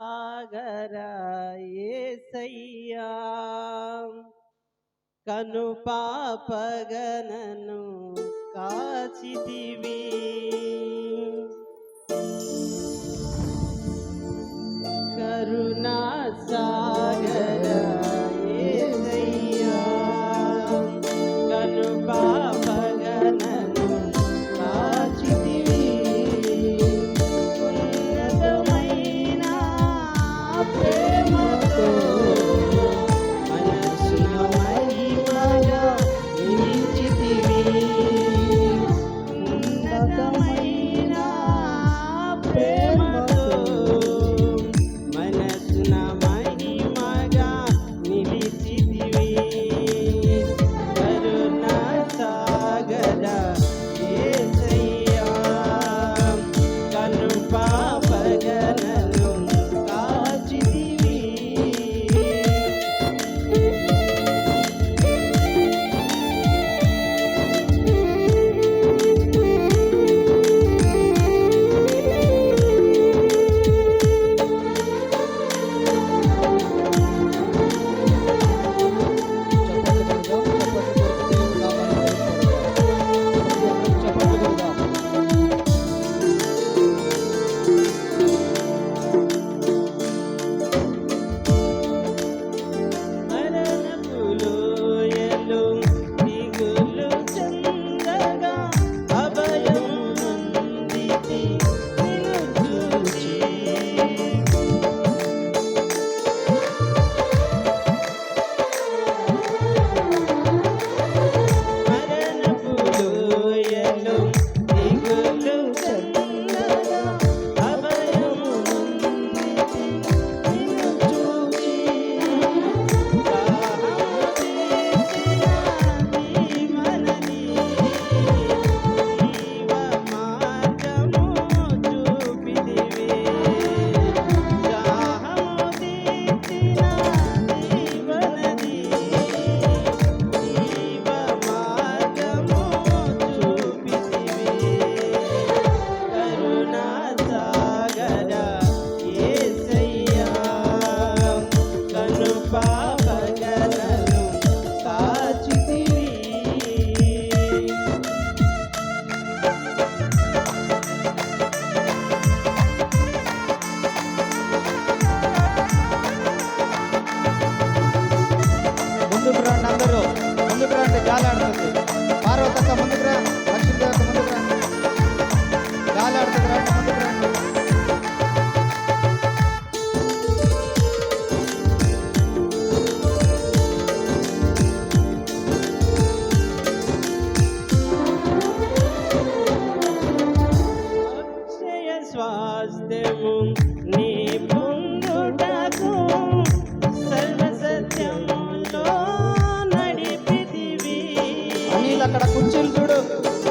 సాగరాయ్యా కను పాపగనను కాచిదివీ away. అందరూ ముందుకు రండి జాలాడుతుంది పార్వతక్క ముందుకు రా మంచి అక్కడ కూర్చుని చూడు.